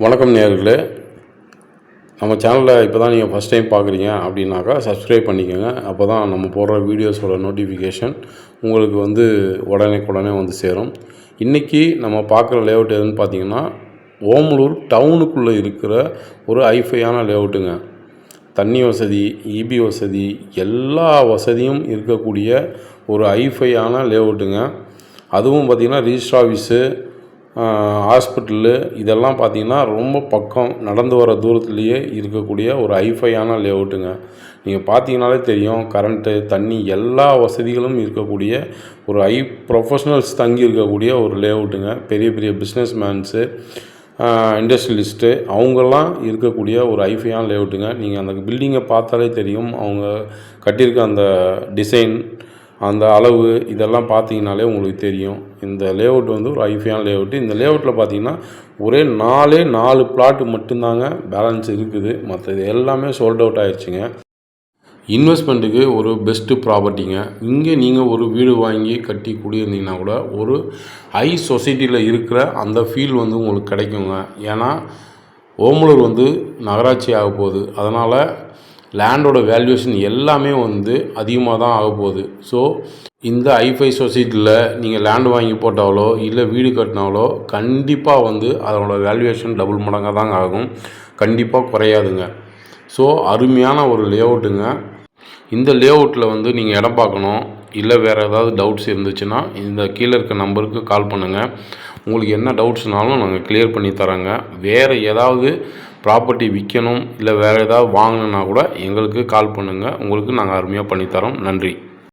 வணக்கம் நேர்களே நம்ம சேனலில் இப்போ தான் நீங்கள் ஃபஸ்ட் டைம் பார்க்குறீங்க அப்படின்னாக்கா சப்ஸ்கிரைப் பண்ணிக்கோங்க. அப்போ தான் நம்ம போடுற வீடியோஸோட நோட்டிஃபிகேஷன் உங்களுக்கு வந்து உடனே உடனே வந்து சேரும். இன்றைக்கி நம்ம பார்க்குற லேஅவுட் எதுன்னு பார்த்தீங்கன்னா ஓமலூர் டவுனுக்குள்ளே இருக்கிற ஒரு ஐஃபையான லேஅவுட்டுங்க தண்ணி வசதி இபி வசதி எல்லா வசதியும் இருக்கக்கூடிய ஒரு ஐஃபையான லேஅவுட்டுங்க அதுவும் பார்த்திங்கன்னா ரிஜிஸ்டர் ஆஃபீஸு ஹாஸ்பிட்டலு இதெல்லாம் பார்த்திங்கன்னா ரொம்ப பக்கம் நடந்து வர தூரத்துலேயே இருக்கக்கூடிய ஒரு ஐஃபையான லேஅவுட்டுங்க. நீங்கள் பார்த்தீங்கனாலே தெரியும் கரண்ட்டு தண்ணி எல்லா வசதிகளும் இருக்கக்கூடிய ஒரு ஐ ப்ரொஃபஷ்னல்ஸ் தங்கி இருக்கக்கூடிய ஒரு லேஅவுட்டுங்க. பெரிய பெரிய பிஸ்னஸ் மேன்ஸு இண்டஸ்ட்ரியலிஸ்ட்டு அவங்கெல்லாம் இருக்கக்கூடிய ஒரு ஐஃபையான லேஅவுட்டுங்க. நீங்கள் அந்த பில்டிங்கை பார்த்தாலே தெரியும் அவங்க கட்டியிருக்க அந்த டிசைன் அந்த அளவு இதெல்லாம் பார்த்தீங்கனாலே உங்களுக்கு தெரியும். இந்த லேஅவுட் வந்து ஒரு ஐஃபையான லேஅவுட்டு இந்த லேஅவுட்டில் பார்த்தீங்கன்னா ஒரே நாலே நாலு பிளாட்டு மட்டும்தாங்க பேலன்ஸ் இருக்குது. மற்றது எல்லாமே சோல்ட் அவுட் ஆயிடுச்சுங்க. இன்வெஸ்ட்மெண்ட்டுக்கு ஒரு பெஸ்ட்டு ப்ராப்பர்ட்டிங்க இங்கே நீங்கள் ஒரு வீடு வாங்கி கட்டி குடியிருந்தீங்கன்னா கூட ஒரு ஹை சொசைட்டியில் இருக்கிற அந்த ஃபீல் வந்து உங்களுக்கு கிடைக்குங்க. ஏன்னா ஓமலூர் வந்து நகராட்சி ஆக போகுது அதனால் லேண்டோட வேல்யூவேஷன் எல்லாமே வந்து அதிகமாக தான் ஆக போகுது ஸோ இந்த ஐஃபை சொசைட்டியில் நீங்கள் லேண்ட் வாங்கி போட்டாலோ இல்லை வீடு கட்டினாலோ கண்டிப்பாக வந்து அதனோட வேல்யூவேஷன் டபுள் மடங்காக தாங்க ஆகும். கண்டிப்பாக குறையாதுங்க. ஸோ அருமையான ஒரு லேஅவுட்டுங்க இந்த லேஅவுட்டில் வந்து நீங்கள் இடம் பார்க்கணும். இல்லை வேறு ஏதாவது டவுட்ஸ் இருந்துச்சுன்னா இந்த கீழே இருக்க நம்பருக்கு கால் பண்ணுங்கள் உங்களுக்கு என்ன டவுட்ஸ்னாலும் நாங்கள் கிளியர் பண்ணி தரோங்க வேறு ஏதாவது ப்ராப்பர்ட்டி விற்கணும் இல்லை வேறு ஏதாவது வாங்கணுன்னா கூட எங்களுக்கு கால் பண்ணுங்கள் உங்களுக்கு நாங்கள் அருமையாக பண்ணித்தரோம். நன்றி.